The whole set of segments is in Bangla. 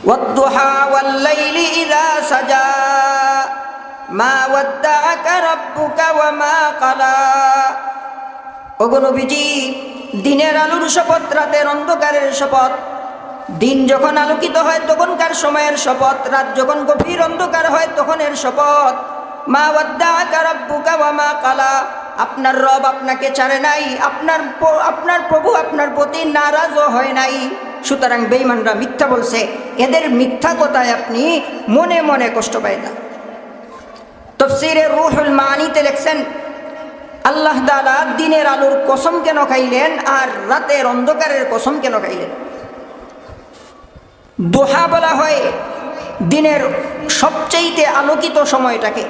والضحى والليل إذا سجى ما ودعك ربك وما قلى ওগো নবীজি দিনের আলোর শপথ রাতের অন্ধকারের শপথ দিন যখন আলোকিত হয় তখনকার সময়ের শপথ রাত যখন গভীর অন্ধকার হয় তখনের শপথ মা ওয়াদ্দাআকা রাব্বুকা ওয়া মা কালা আপনার রব আপনাকে ছাড়ে নাই আপনার প- আপনার প্রভু আপনার প্রতি নারাজও হয় নাই সুতরাং বেঈমানরা মিথ্যা বলছে। এদের মিথ্যা কথায় আপনি মনে মনে কষ্ট পায় না। তফসিরে রুহুল মানিতে লেখছেন, আল্লাহ তাআলা দিনের আলোর কসম কেন খাইলেন আর রাতের অন্ধকারের কসম কেন খাইলেন? দোহা বলা হয় দিনের সবচেয়েতে আলোকিত সময়টাকে।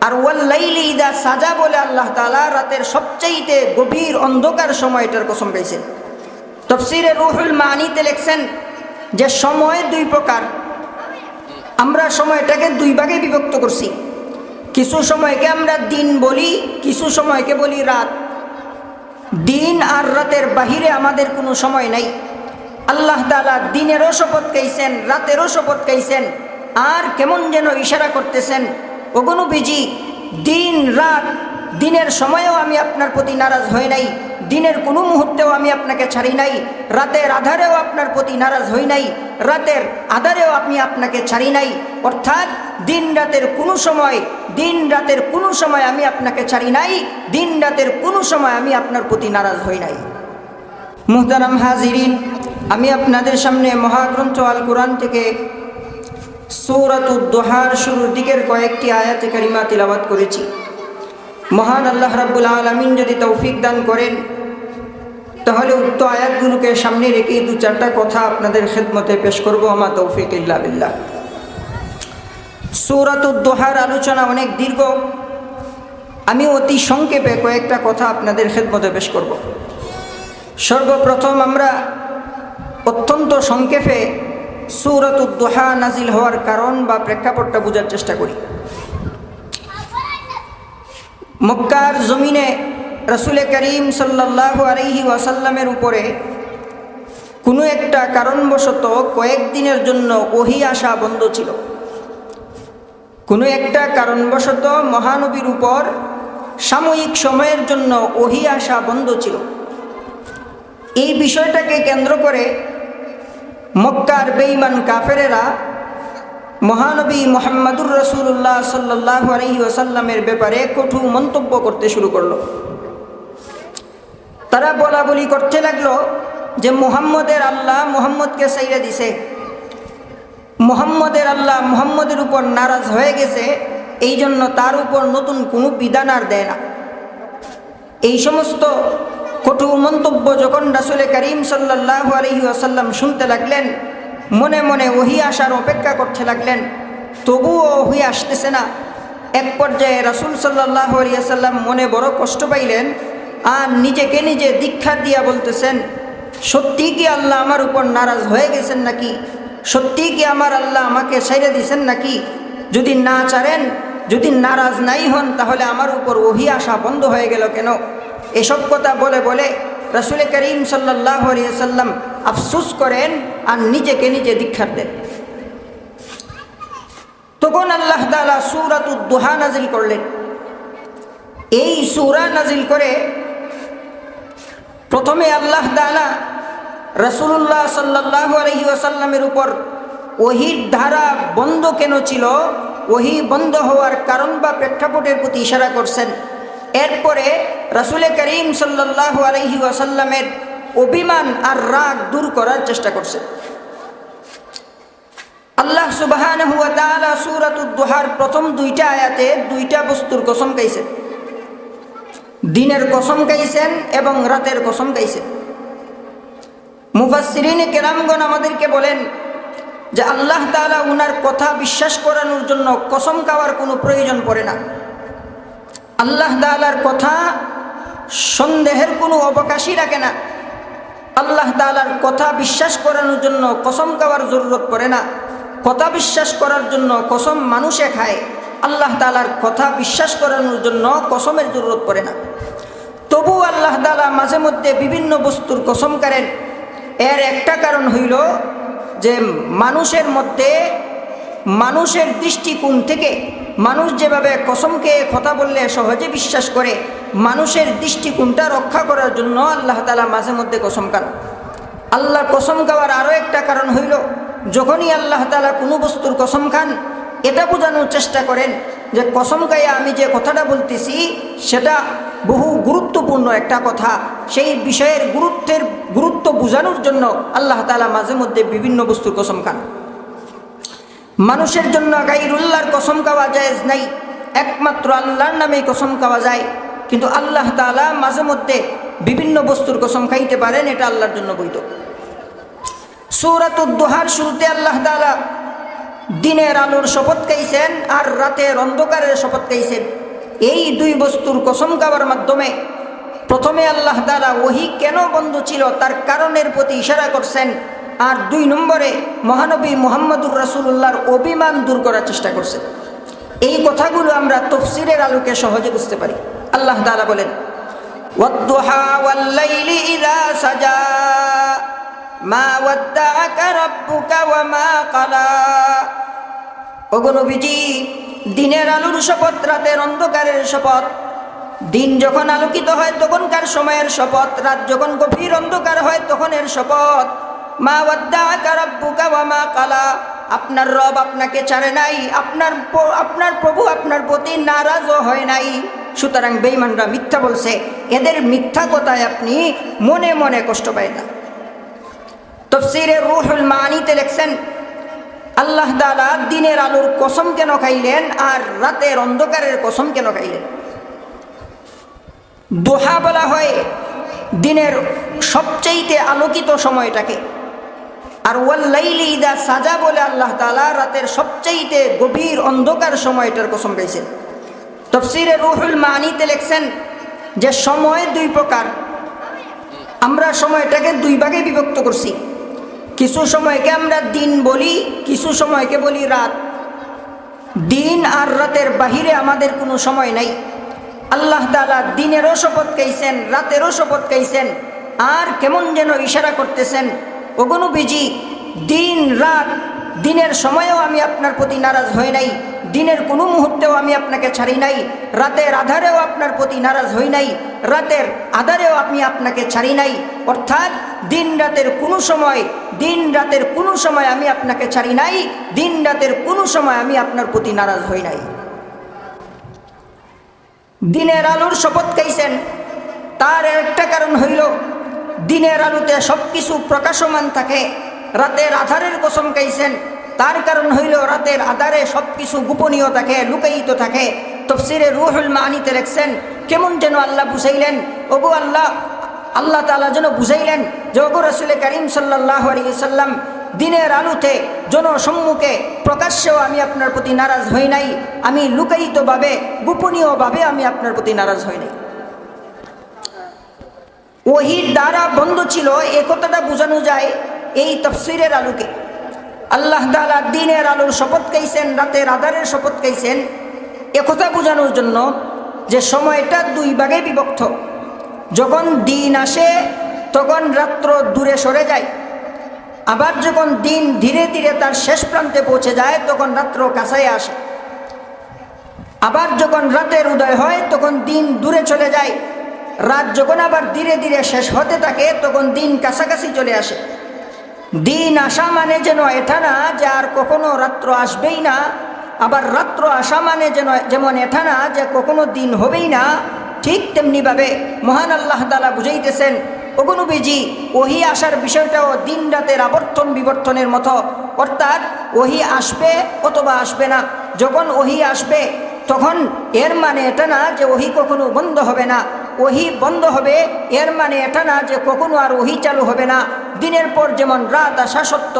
আর ওয়াল্লাইলি ইদা সাজা বলে আল্লাহ তাআলা রাতের সবচেয়েতে গভীর অন্ধকার সময়টার কসম গাইছেন তফসিরে রুহুল মানিতে লেখছেন যে সময় দুই প্রকার। আমরা সময়টাকে দুই ভাগে বিভক্ত করছি। কিছু সময়কে আমরা দিন বলি, কিছু সময়কে বলি রাত। দিন আর রাতের বাহিরে আমাদের কোনো সময় নাই। আল্লাহ তালা দিনেরও শপথ খাইছেন রাতেরও শপথ খাইছেন আর কেমন যেন ইশারা করতেছেন ওগনুবিজি দিন, রাত, দিনের সময়ও আমি আপনার প্রতি নারাজ হই নাই। দিনের কোনো মুহূর্তেও আমি আপনাকে ছাড়ি নাই। রাতের আধারেও আপনার প্রতি নারাজ হই নাই। রাতের আধারেও আমি আপনাকে ছাড়ি নাই। অর্থাৎ দিন রাতের কোনো সময়, দিন রাতের কোনো সময় আমি আপনাকে ছাড়ি নাই। দিন রাতের কোনো সময় আমি আপনার প্রতি নারাজ হই নাই। মুহতারাম হাজিরিন, আমি আপনাদের সামনে মহাগ্রন্থ আল কোরআন থেকে সৌরাতুদ্দোহার শুরুর দিকের কয়েকটি আয়াতে কারিমা তিলাবাত করেছি। মহান আল্লাহ রাব্বুল আলমিন যদি তৌফিক দান করেন তাহলে উক্ত আয়াতগুলোকে সামনে রেখে দু চারটা কথা আপনাদের খেদমতে পেশ করব আমার তৌফিক ইল্লা বিল্লাহ। আলোচনা অনেক দীর্ঘ। আমি অতি সংক্ষেপে কয়েকটা কথা আপনাদের খেদমতে পেশ করব। সর্বপ্রথম আমরা অত্যন্ত সংক্ষেপে সৌরাতুদ্দোহা নাজিল হওয়ার কারণ বা প্রেক্ষাপটটা বোঝার চেষ্টা করি। মক্কার জমিনে রসুলে করিম সাল্লাহ আলহি ওয়াসাল্লামের উপরে কোনো একটা কারণবশত কয়েকদিনের জন্য ওহি আসা বন্ধ ছিল। কোনো একটা কারণবশত মহানবীর উপর সাময়িক সময়ের জন্য ওহি আসা বন্ধ ছিল। এই বিষয়টাকে কেন্দ্র করে মক্কার বেঈমান কাফেরেরা মহানবী মোহাম্মদুর রসুল্লাহ সাল্লাহ আলহি ওসাল্লামের ব্যাপারে কঠোর মন্তব্য করতে শুরু করল। তারা বলা বলি করতে লাগল যে মোহাম্মদের আল্লাহ মোহাম্মদকে সাইরে দিছে। মোহাম্মদের আল্লাহ মোহাম্মদের উপর নারাজ হয়ে গেছে এই জন্য তার উপর নতুন কোনো বিধান আর দেয় না। এই সমস্ত কটু মন্তব্য যখন রাসুলে করিম সাল্লাহ আলহি আসাল্লাম শুনতে লাগলেন, মনে মনে ওহি আসার অপেক্ষা করতে লাগলেন, তবুও ওহি আসতেছে না। এক পর্যায়ে রাসুল সাল্লাহ আলিয়াসাল্লাম মনে বড় কষ্ট পাইলেন আর নিজেকে নিজে দীক্ষা দিয়া বলতেছেন, সত্যি কি আল্লাহ আমার উপর নারাজ হয়ে গেছেন নাকি? সত্যি কি আমার আল্লাহ আমাকে সাইরে দিছেন নাকি? যদি না চারেন যদি নারাজ নাই হন, তাহলে আমার উপর ওহি আসা বন্ধ হয়ে গেল কেন? এসব কথা বলে বলে রসুল করিম সাল্লাহ সাল্লাম আফসুস করেন আর নিজেকে নিজে দীক্ষার দেন। তখন আল্লাহ তালা সুরাতুদ্দোহা নাজিল করলেন। এই সুরা নাজিল করে প্রথমে আল্লাহ তালা রসুল্লাহ সাল্লাহ আলহি আসাল্লামের উপর ওহির ধারা বন্ধ কেন ছিল? ওহি বন্ধ হওয়ার কারণ বা প্রেক্ষাপটের প্রতি ইশারা করছেন। এরপরে রসুল করিম সাল্লাহ আলহি আসাল্লামের অভিমান আর রাগ দূর করার চেষ্টা করছেন। আল্লাহ সুবাহান হুয়া তালা সুরাতুদ্দোহার প্রথম দুইটা আয়াতে দুইটা বস্তুর কসম গাইছেন। দিনের কসম গাইছেন এবং রাতের কসম গাইছেন। মুফাসিরিন কেরামগণ আমাদেরকে বলেন যে আল্লাহ তালা উনার কথা বিশ্বাস করানোর জন্য কসম খাওয়ার কোনো প্রয়োজন পড়ে না। আল্লাহ তালার কথা সন্দেহের কোনো অবকাশই রাখে না। আল্লাহ তালার কথা বিশ্বাস করানোর জন্য কসম খাওয়ার জরুরত পড়ে না। কথা বিশ্বাস করার জন্য কসম মানুষে খায়। আল্লাহ তালার কথা বিশ্বাস করানোর জন্য কসমের জরুরত পড়ে না। তবু আল্লাহ তালা মাঝে মধ্যে বিভিন্ন বস্তুর কসম করেন। এর একটা কারণ হইল যে মানুষের মধ্যে মানুষের দৃষ্টিকোণ থেকে মানুষ যেভাবে কসমকে কথা বললে সহজে বিশ্বাস করে, মানুষের দৃষ্টিকোণটা রক্ষা করার জন্য আল্লাহ তালা মাঝে মধ্যে কসম খান। আল্লাহ কসম খাওয়ার আরও একটা কারণ হইল, যখনই আল্লাহ তালা কোনো বস্তুর কসম খান, এটা বোঝানোর চেষ্টা করেন যে কসম গায়ে আমি যে কথাটা বলতেছি, সেটা বহু গুরুত্বপূর্ণ একটা কথা। সেই বিষয়ের গুরুত্বের, গুরুত্ব বোঝানোর জন্য আল্লাহ তালা মাঝে মধ্যে বিভিন্ন বস্তুর কসম খান। মানুষের জন্য গাইরুল্লাহর কসম খাওয়া যায় নাই। একমাত্র আল্লাহর নামেই কসম খাওয়া যায়। কিন্তু আল্লাহ তালা মাঝে মধ্যে বিভিন্ন বস্তুর কসম খাইতে পারেন, এটা আল্লাহর জন্য বৈধ। সৌরাতুদ্দোহার শুরুতে আল্লাহ তালা দিনের আলোর শপথ খাইছেন আর রাতের অন্ধকারের শপথ খাইছেন এই দুই বস্তুর কসম খাওয়ার মাধ্যমে প্রথমে আল্লাহ তালা ওহি কেন বন্ধ ছিল? তার কারণের প্রতি ইশারা করছেন। আর দুই নম্বরে মহানবী মোহাম্মদুর রাসুল্লাহর অভিমান দূর করার চেষ্টা করছেন। এই কথাগুলো আমরা তফসিরের আলোকে সহজে বুঝতে পারি। আল্লাহ তালা বলেন, ওয়াদ্দুহা দিনের আলোর শপথ, রাতের অন্ধকারের শপথ। দিন যখন আলোকিত হয়, তখনকার সময়ের শপথ। রাত যখন গভীর অন্ধকার হয়, তখনের শপথ। মা মা ক্বালা আপনার রব আপনাকে ছাড়ে নাই। আপনার আপনার প্রভু আপনার প্রতি নারাজও হয় নাই। সুতরাং বেঈমানরা মিথ্যা বলছে। এদের মিথ্যা কথায় আপনি মনে মনে কষ্ট পায় না। তফসিরে রুহুল মানিতে লেখছেন আল্লাহ তাআলা দিনের আলোর কসম কেন খাইলেন আর রাতের অন্ধকারের কসম কেন খাইলেন? দোহা বলা হয় দিনের সবচেয়েতে আলোকিত সময়টাকে। আর ওয়াল্লাইলি ইদা সাজা বলে আল্লাহ তাআলা রাতের সবচেয়েতে গভীর অন্ধকার সময়টার কসম গাইছেন তফসিরে রুহুল মানিতে লেখছেন যে, সময় দুই প্রকার। আমরা সময়টাকে দুই ভাগে বিভক্ত করছি। কিছু সময়কে আমরা দিন বলি, কিছু সময়কে বলি রাত। দিন আর রাতের বাহিরে আমাদের কোনো সময় নাই। আল্লাহ তালা দিনেরও শপথ খাইছেন রাতেরও শপথ খাইছেন আর কেমন যেন ইশারা করতেছেন। ওগনুবিজি দিন, রাত, দিনের সময়ও আমি আপনার প্রতি নারাজ হই নাই। দিনের কোনো মুহূর্তেও আমি আপনাকে ছাড়ি নাই, রাতের আধারেও আপনার প্রতি নারাজ হই নাই, রাতের আধারেও আমি আপনাকে ছাড়ি নাই, অর্থাৎ দিন রাতের কোনো সময়, দিন রাতের কোনো সময় আমি আপনাকে ছাড়ি নাই, দিন রাতের কোনো সময় আমি আপনার প্রতি নারাজ হই নাই। দিনের আলোর শপথ খাইছেন, তার একটা কারণ হইল, দিনের আলোতে সব কিছু প্রকাশমান থাকে, রাতের আধারের কসম খাইছেন তার কারণ হইল রাতের আধারে সব কিছু গোপনীয় থাকে, লুকায়িত থাকে। তফসিরে রুহুল মানিতে লেখছেন কেমন যেন আল্লাহ বুঝাইলেন, ওগো আল্লাহ আল্লাহ তালা যেন বুঝাইলেন যে ওগো রসুল করিম সাল্লাহ সাল্লাম দিনের আলোতে জনসম্মুখে প্রকাশ্যেও আমি আপনার প্রতি নারাজ হই নাই, আমি লুকায়িতভাবে, গোপনীয়ভাবে আমি আপনার প্রতি নারাজ হই নাই। ওহির দ্বারা বন্ধ ছিল, এ কথাটা বোঝানো যায় এই তফসিরের আলোকে। আল্লাহ তালা দিনের আলোর শপথ খাইছেন, রাতের আধারের শপথ খাইছেন। একথা বোঝানোর জন্য যে সময়টা দুই ভাগে বিভক্ত। যখন দিন আসে, তখন রাত্র দূরে সরে যায়। আবার যখন দিন ধীরে ধীরে তার শেষ প্রান্তে পৌঁছে যায়, তখন রাত্র কাছায় আসে। আবার যখন রাতের উদয় হয়, তখন দিন দূরে চলে যায়। রাত যখন আবার ধীরে ধীরে শেষ হতে থাকে, তখন দিন কাছাকাছি চলে আসে। দিন আসা মানে যেন এটা না যে আর কখনো রাত্র আসবেই না। আবার রাত্র আসা মানে যেন, যেমন এটা না যে কখনো দিন হবেই না। ঠিক তেমনিভাবে মহান আল্লাহ তালা বুঝাইতেছেন অগুনুবিজি ওহি আসার বিষয়টাও দিন রাতের আবর্তন বিবর্তনের মতো। অর্থাৎ ওহি আসবে অথবা আসবে না। যখন ওহি আসবে, তখন এর মানে এটা না যে ওহি কখনো বন্ধ হবে না। ওহি বন্ধ হবে। এর মানে এটা না যে কখনো আর ওহি চালু হবে না। দিনের পর যেমন রাত আসা সত্য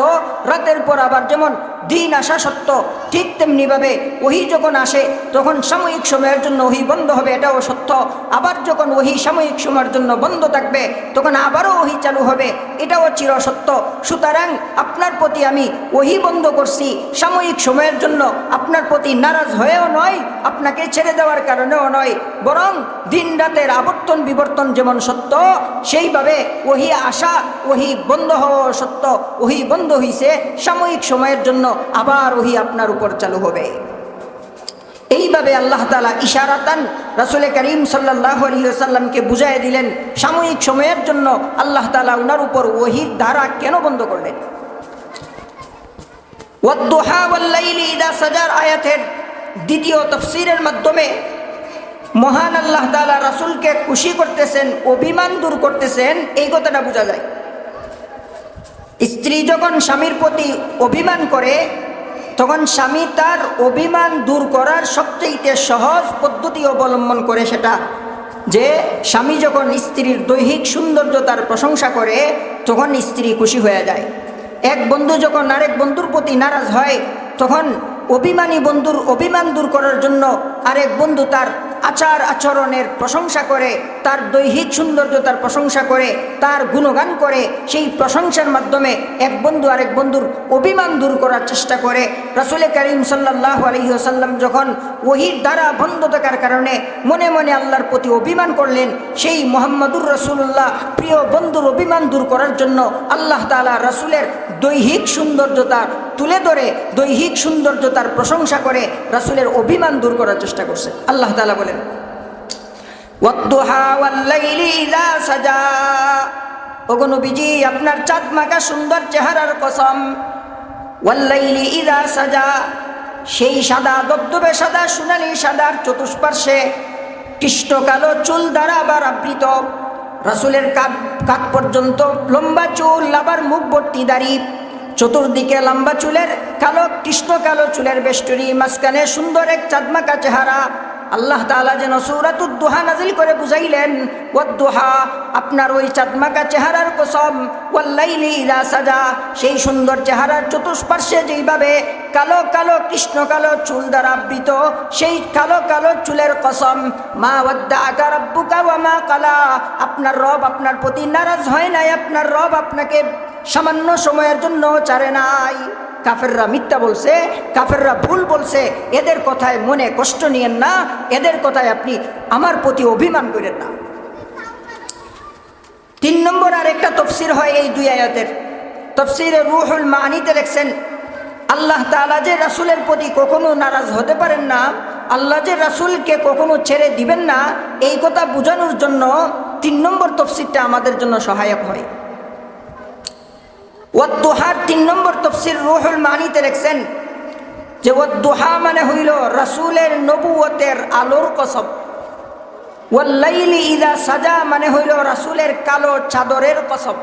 রাতের পর আবার যেমন দিন আসা সত্য ঠিক তেমনিভাবে ওহি যখন আসে, তখন সাময়িক সময়ের জন্য ওহি বন্ধ হবে, এটাও সত্য। আবার যখন ওহি সাময়িক সময়ের জন্য বন্ধ থাকবে, তখন আবারও ওহি চালু হবে, এটাও চির সত্য। সুতরাং আপনার প্রতি আমি ওহি বন্ধ করছি, সাময়িক সময়ের জন্য আপনার প্রতি নারাজ হয়েও নয়, আপনাকে ছেড়ে দেওয়ার কারণেও নয়, বরং দিন রাতের আবর্তন বিবর্তন যেমন সত্য, সেইভাবে ওহি আসা, ওহি বন্ধ হওয়া সত্য। ওহি বন্ধ হইছে সাময়িক সময়ের জন্য আবার ওহি আপনার উপর চালু হবে। এইভাবে আল্লাহ তালা ইশারাতান রাসুল করিম সাল্লাহ আলিয়াল্লামকে বুঝাই দিলেন, সাময়িক সময়ের জন্য আল্লাহ তালা উনার উপর ওহির ধারা কেন বন্ধ করলেন? দ্বিতীয় তফসিরের মাধ্যমে মহান আল্লাহ তালা রাসুলকে খুশি করতেছেন, অভিমান দূর করতেছেন, এই কথাটা বোঝা যায়। স্ত্রী যখন স্বামীর প্রতি অভিমান করে, তখন স্বামী তার অভিমান দূর করার সবচেয়ে সহজ পদ্ধতি অবলম্বন করে সেটা যে, স্বামী যখন স্ত্রীর দৈহিক সৌন্দর্যতার প্রশংসা করে, তখন স্ত্রী খুশি হয়ে যায়। এক বন্ধু যখন আরেক বন্ধুর প্রতি নারাজ হয়, তখন অভিমানী বন্ধুর অভিমান দূর করার জন্য আরেক বন্ধু তার আচার আচরণের প্রশংসা করে তার দৈহিক সৌন্দর্যতার প্রশংসা করে, তার গুণগান করে, সেই প্রশংসার মাধ্যমে এক বন্ধু আরেক বন্ধুর অভিমান দূর করার চেষ্টা করে। রাসুল করিম সাল্লাহ আলহিহাসাল্লাম যখন ওহির দ্বারা বন্ধ থাকার কারণে মনে মনে আল্লাহর প্রতি অভিমান করলেন, সেই মোহাম্মদুর রসুল্লাহ প্রিয় বন্ধুর অভিমান দূর করার জন্য আল্লাহ তালা রাসুলের দৈহিক সৌন্দর্যতা তুলে ধরে, দৈহিক সৌন্দর্যতার প্রশংসা করে রাসুলের অভিমান দূর করার চেষ্টা করছে। আল্লাহ তালা বলেন ওয়াদ্দুহা ওয়াল্লাইলি ইযা সাজা আপনার চাঁদ মাকা সুন্দর চেহারার কসম। ওয়াল্লাইলি ইদা সাজা। সেই সাদা দবদবে সাদা সোনালি সাদার চতুষ্পার্শ্বে কৃষ্ণ কালো চুল দ্বারা আবার আবৃত। রাসুলের কাক কাক পর্যন্ত লম্বা চুল আবার মুখ ভর্তি দাড়ি। চতুর্দিকে লম্বা চুলের কালো, কৃষ্ণ কালো চুলের বেষ্টনী, মাঝখানে সুন্দর এক চাঁদমাকা চেহারা। আল্লাহ তালা যেন সৌরাতুদ্দোহা নাজিল করে বুঝাইলেন ওয়াদ্দোহা আপনার ওই চাঁদমাকা চেহারার কসম ওয়াল্লাইলি ইলা সাজা সেই সুন্দর চেহারার চতুষ্পার্শ্বে যেইভাবে কালো কালো, কৃষ্ণ কালো চুল দ্বারা আবৃত, সেই কালো কালো চুলের কসম, মা ওয়াদ্দা আকার আব্বুকা ওয়া মা কালা আপনার রব আপনার প্রতি নারাজ হয় নাই, আপনার রব আপনাকে সামান্য সময়ের জন্য চারে নাই। কাফেররা মিথ্যা বলছে, কাফেররা ভুল বলছে, এদের কথায় মনে কষ্ট নিয়েন না, এদের কথায় আপনি আমার প্রতি অভিমান করেন না। তিন নম্বর আর একটা তফসির হয় এই দুই আয়াতের। তফসিরে রুহুল মানিতে লেখছেন, আল্লাহ তালা যে রাসুলের প্রতি কখনো নারাজ হতে পারেন না, আল্লাহ যে রাসুলকে কখনো ছেড়ে দিবেন না, এই কথা বোঝানোর জন্য তিন নম্বর তফসিরটা আমাদের জন্য সহায়ক হয়। ওয়াদ্দোহার তিন নম্বর তফসির রুহুল মানিতে লেখছেন যে ও দোহা মানে হইল রাসুলের নবুয়তের আলোর কসম ওয়াল্লাইলি ইদা সাজা মানে হইল রাসুলের কালো চাদরের কসম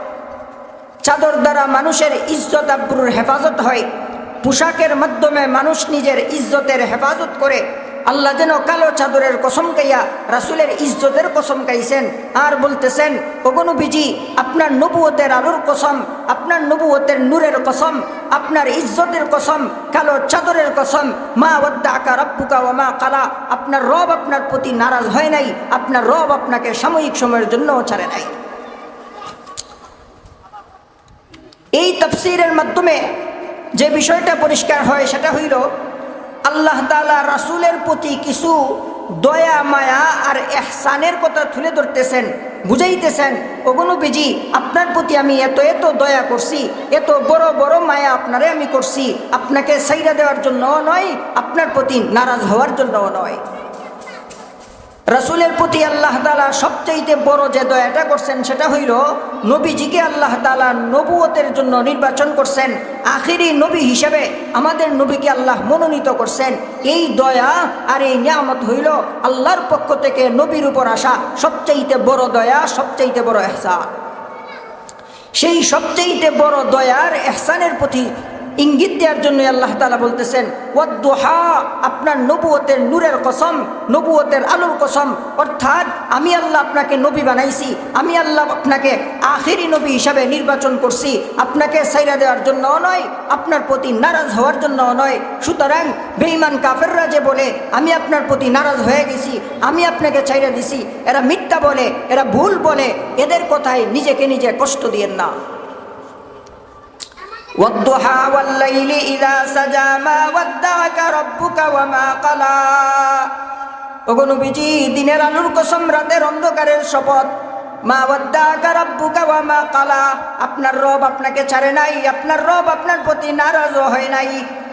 চাদর দ্বারা মানুষের ইজ্জত আব্রুর হেফাজত হয়। পোশাকের মাধ্যমে মানুষ নিজের ইজ্জতের হেফাজত করে। আল্লাহ যেন কালো চাদরের কসম কাইয়া রাসুলের ইজ্জতের কসম কাইছেন আর বলতেছেন ওগনুবিজি আপনার নবুয়তের আলোর কসম, আপনার নবুয়তের নূরের কসম, আপনার ইজ্জতের কসম, কালো চাদরের কসম, মা ওদ্দা আকা রব্বুকা ও মা কালা, আপনার রব আপনার প্রতি নারাজ হয় নাই, আপনার রব আপনাকে সাময়িক সময়ের জন্য ছাড়ে নাই। এই তফসিরের মাধ্যমে যে বিষয়টা পরিষ্কার হয় সেটা হইল আল্লাহ তালা রাসুলের প্রতি কিছু দয়া, মায়া আর এহসানের কথা তুলে ধরতেছেন, বুঝাইতেছেন ওগুলো বিজি আপনার প্রতি আমি এত এত দয়া করছি, এত বড় বড় মায়া আপনারে আমি করছি, আপনাকে সাইরা দেওয়ার জন্যও নয়, আপনার প্রতি নারাজ হওয়ার জন্যও নয়। রাসুলের প্রতি আল্লাহ তালা সবচাইতে বড় যে দয়াটা করছেন, সেটা হইল নবীজিকে আল্লাহ তালা নবুয়তের জন্য নির্বাচন করছেন। আখিরি নবী হিসেবে আমাদের নবীকে আল্লাহ মনোনীত করছেন। এই দয়া আর এই নিয়ামত হইল আল্লাহর পক্ষ থেকে নবীর উপর আসা সবচাইতে বড় দয়া, সবচাইতে বড় এহসান। সেই সবচাইতে বড় দয়ার এহসানের প্রতি ইঙ্গিত দেওয়ার জন্য আল্লাহ তালা বলতেছেন, ওয়াদ্দোহা, আপনার নবুয়তের নূরের কসম, নবুয়তের আলোর কসম, অর্থাৎ আমি আল্লাহ আপনাকে নবী বানাইছি, আমি আল্লাহ আপনাকে আখেরি নবী হিসাবে নির্বাচন করছি, আপনাকে সাইরা দেওয়ার জন্য নয়, আপনার প্রতি নারাজ হওয়ার জন্য নয়। সুতরাং বেঈমান কাফেররা যে বলে, আমি আপনার প্রতি নারাজ হয়ে গেছি, আমি আপনাকে চাইরা দিছি, এরা মিথ্যা বলে, এরা ভুল বলে, এদের কথায় নিজেকে নিজে কষ্ট দিয়েন না। والضحى والليل إذا سجى ما ودعك ربك وما قلى ওগো নবীজি দিনের আলোর কসম রাতের অন্ধকারের শপথ মা ওয়াদ্দাকা রাব্বুকা ওয়া মা কালা আপনার রব আপনাকে ছাড়ে নাই আপনার রব আপনার প্রতি নারাজ হয় নাই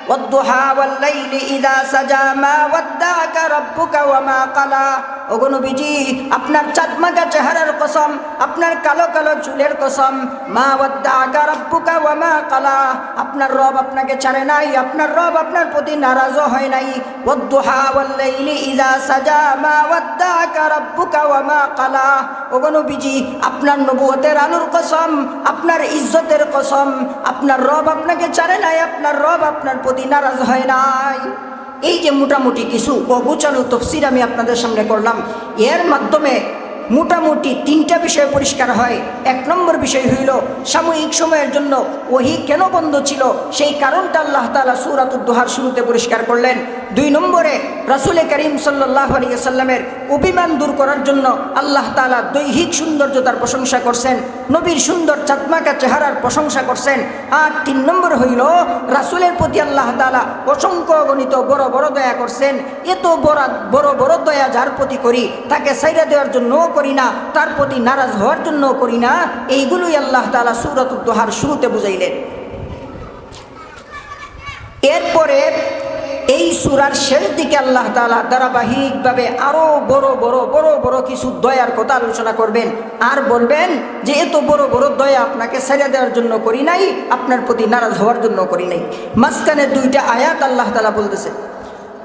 والضحى والليل إذا سجى ما ودعك ربك وما قلى ওগো নবীজি, আপনার চাঁদমাকা চেহারার কসম, আপনার কালো কালো চুলের কসম, মা ওয়াদ্দাকা রাব্বুকা ওয়া মা কালা, আপনার রব আপনাকে ছাড়ে নাই, আপনার রব আপনার প্রতি নারাজ হয় নাই। ওয়াদ্দুহা ওয়াল লাইলি ইযা সাজা, মা ওয়াদ্দাকা রাব্বুকা ওয়া মা আপনার নবুয়তের আলোর কসম, আপনার ইজ্জতের কসম, আপনার রব আপনাকে ছাড়ে নাই, আপনার রব আপনার প্রতি নারাজ হয় নাই। এই যে মোটামুটি কিছু অগুচালু তফসির আমি আপনাদের সামনে করলাম এর মাধ্যমে মোটামুটি তিনটা বিষয় পরিষ্কার হয়। এক নম্বর বিষয় হইল, সাময়িক সময়ের জন্য ওহি কেন বন্ধ ছিল? সেই কারণটা আল্লাহ তালা সুরাতুদ্দোহার শুরুতে পরিষ্কার করলেন। দুই নম্বরে, রাসুলে করিম সাল্লাহ আলিয়াল্লামের অভিমান দূর করার জন্য আল্লাহ তালা দৈহিক সৌন্দর্যতার প্রশংসা করছেন, নবীর সুন্দর চাতমাকা চেহারার প্রশংসা করছেন। আর তিন নম্বর হইল, রাসুলের প্রতি আল্লাহ তালা অসংখ্য গণিত বড় বড় দয়া করছেন। এত বড় বড় বড় দয়া যার প্রতি করি, তাকে সাইরা দেওয়ার জন্যও করি না, তার প্রতি নারাজ হওয়ার জন্যও করি না, এইগুলোই আল্লাহ তালা সুরতুদ্দোহার শুরুতে বুঝাইলেন। এরপরে এই সুরার শেষ দিকে আল্লাহ তালা ধারাবাহিকভাবে আরও বড় বড় বড় বড় কিছু দয়ার কথা আলোচনা করবেন আর বলবেন যে এত বড় বড় দয়া আপনাকে ছেড়ে দেওয়ার জন্য করি নাই, আপনার প্রতি নারাজ হওয়ার জন্য করি নাই। মাঝখানে দুইটা আয়াত আল্লাহ তালা বলতেছে।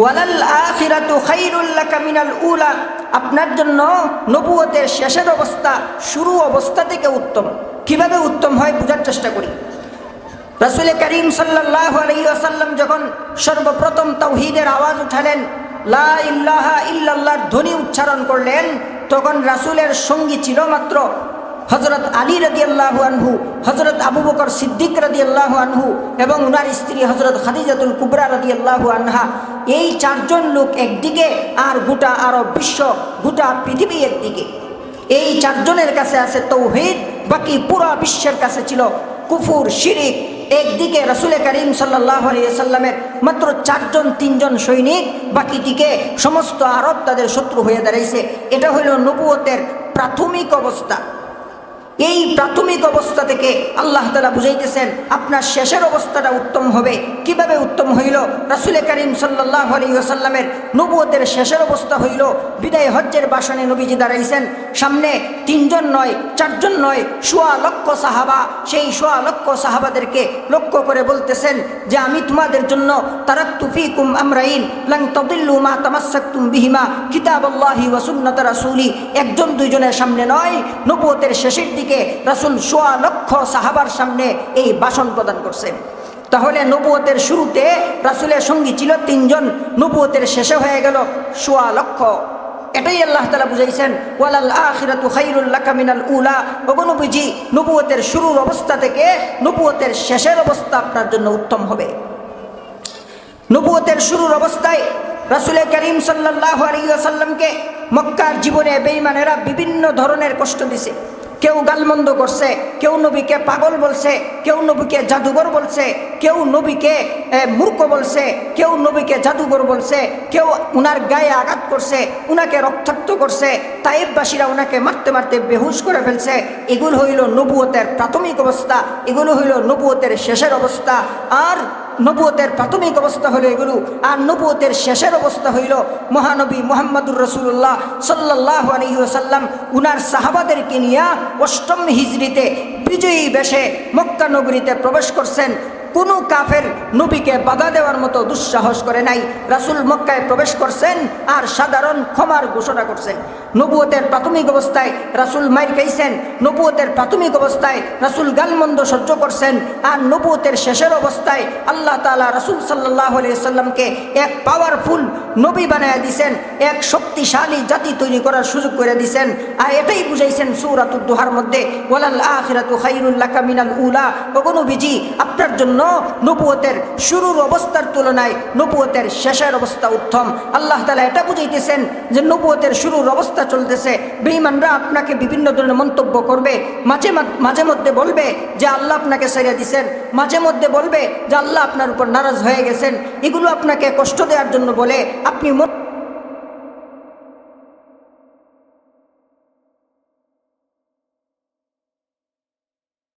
ওয়ালাল আখিরাতু খাইরুল মিনাল উলা। আপনার জন্য নবুয়তের শেষের অবস্থা, শুরু অবস্থা থেকে উত্তম। কীভাবে উত্তম হয় বোঝার চেষ্টা করি। রসুল করিম সাল্লাহ আলাইসাল্লাম যখন সর্বপ্রথম তৌহিদের আওয়াজ উঠালেন, লা ইল্লাহা ইল্লাল্লাহর ধ্বনি উচ্চারণ করলেন, তখন রাসুলের সঙ্গী ছিল মাত্র হজরত আলী রদি আল্লাহু আনহু হজরত আবু বকর সিদ্দিক রদি আল্লাহু আনহু এবং উনার স্ত্রী হজরত খাদিজাতুল কুবরা রদি আল্লাহু আনহা, এই চারজন লোক একদিকে আর গোটা আরব বিশ্ব, গোটা পৃথিবী একদিকে। এই চারজনের কাছে আছে তৌহিদ, বাকি পুরা বিশ্বের কাছে ছিল কুফুর, শিরিক। একদিকে রসুলে করিম সাল্লাহ সাল্লামের মাত্র চারজন, তিনজন সৈনিক, বাকিটিকে সমস্ত আরব তাদের শত্রু হয়ে দাঁড়াইছে। এটা হইল নবুয়তের প্রাথমিক অবস্থা। এই প্রাথমিক অবস্থা থেকে আল্লাহ তালা বুঝাইতেছেন, আপনার শেষের অবস্থাটা উত্তম হবে। কীভাবে উত্তম হইল? রাসুলের করিম সাল্লাহ আলিয়াসাল্লামের নবুয়তের শেষের অবস্থা হইল, বিদায় হজ্জের বাসনে নবীজি দাঁড়াইছেন। সামনে তিনজন নয়, চারজন নয়, সোয়া লক্ষ সাহাবা। সেই সোয়া লক্ষ সাহাবাদেরকে লক্ষ্য করে বলতেছেন যে, আমি তোমাদের জন্য তারাক তুফিকুম আমরাইন, লং তদিল্লু মা তামাসাক্তুম বিহিমা। কিতাব আল্লাহি ওয়াসুন্নত রাসুলি, একজন দুইজনের সামনে নয়, নবুয়তের শেষের দিকে রাসুল সোয়া লক্ষ সাহাবার সামনে এই বাসন প্রদান করছেন। তাহলে নবুয়তের শুরুতে রাসুলের সঙ্গী ছিল তিনজন, নবুয়তের শেষে হয়ে গেল সোয়া লক্ষ। এটাই আল্লাহ তালা বুঝাইছেন, ওয়ালাল আখিরাতু খাইরুল্লাহ কামিনাল উলা। ওগনবীজি নবুয়তের শুরুর অবস্থা থেকে নবুয়তের শেষের অবস্থা আপনার জন্য উত্তম হবে। নবুয়তের শুরুর অবস্থায় রাসুলে করিম সাল্লাহ আলিয়াসাল্লামকে মক্কার জীবনে বেইমানেরা বিভিন্ন ধরনের কষ্ট দিছে। কেউ গালমন্দ করছে, কেউ নবীকে পাগল বলছে, কেউ নবীকে জাদুঘর বলছে, কেউ নবীকে মূর্খ বলছে, কেউ নবীকে জাদুঘর বলছে, কেউ উনার গায়ে আঘাত করছে, উনাকে রক্তাক্ত করছে তাইববাসীরা উনাকে মারতে মারতে বেহুশ করে ফেলছে। এগুলো হইল নবুয়তের প্রাথমিক অবস্থা, এগুলো হইল নবুয়তের শেষের অবস্থা। আর নবুয়তের প্রাথমিক অবস্থা হলো এগুলো, আর নবুয়তের শেষের অবস্থা হইল মহানবী মোহাম্মদুর রসুল্লাহ সাল্লাহ আলহিহাসাল্লাম উনার সাহাবাদেরকে নিয়ে অষ্টম হিজড়িতে বিজয়ী বেশে মক্কা নগরীতে প্রবেশ করছেন। কোনো কাফের নবীকে বাধা দেওয়ার মতো দুঃসাহস করে নাই। রাসুল মক্কায় প্রবেশ করছেন আর সাধারণ ক্ষমার ঘোষণা করছেন। নবুয়তের প্রাথমিক অবস্থায় রাসুল মাইর খাইছেন, নবুয়তের প্রাথমিক অবস্থায় রাসুল গালমন্দ সহ্য করছেন আর নবুয়তের শেষের অবস্থায় আল্লাহ তালা রাসুল সাল্লাহ সাল্লামকে এক পাওয়ারফুল নবী বানায় দিছেন, এক শক্তিশালী জাতি তৈরি করার সুযোগ করে দিছেন। আর এটাই বুঝাইছেন সৌরাতুদ্দোহার মধ্যে, ওয়ালাল আখিরাতু খাইরুল্লাকা মিনাল উলা ওগনবীজি আপনার জন্য নবুয়তের শুরুর অবস্থার তুলনায় নবুয়তের শেষের অবস্থা উত্তম। আল্লাহ তালা এটা বুঝাইতেছেন যে নবুয়তের শুরুর অবস্থা চলতেছে। বেঈমানরা আপনাকে বিভিন্ন ধরনের মন্তব্য করবে। মাঝে মাঝে মধ্যে বলবে যে, আল্লাহ আপনাকে সেরে দিছেন। মাঝে মধ্যে বলবে যে, আল্লাহ আপনার উপর নারাজ হয়ে গেছেন। এগুলো আপনাকে কষ্ট দেওয়ার জন্য বলে আপনি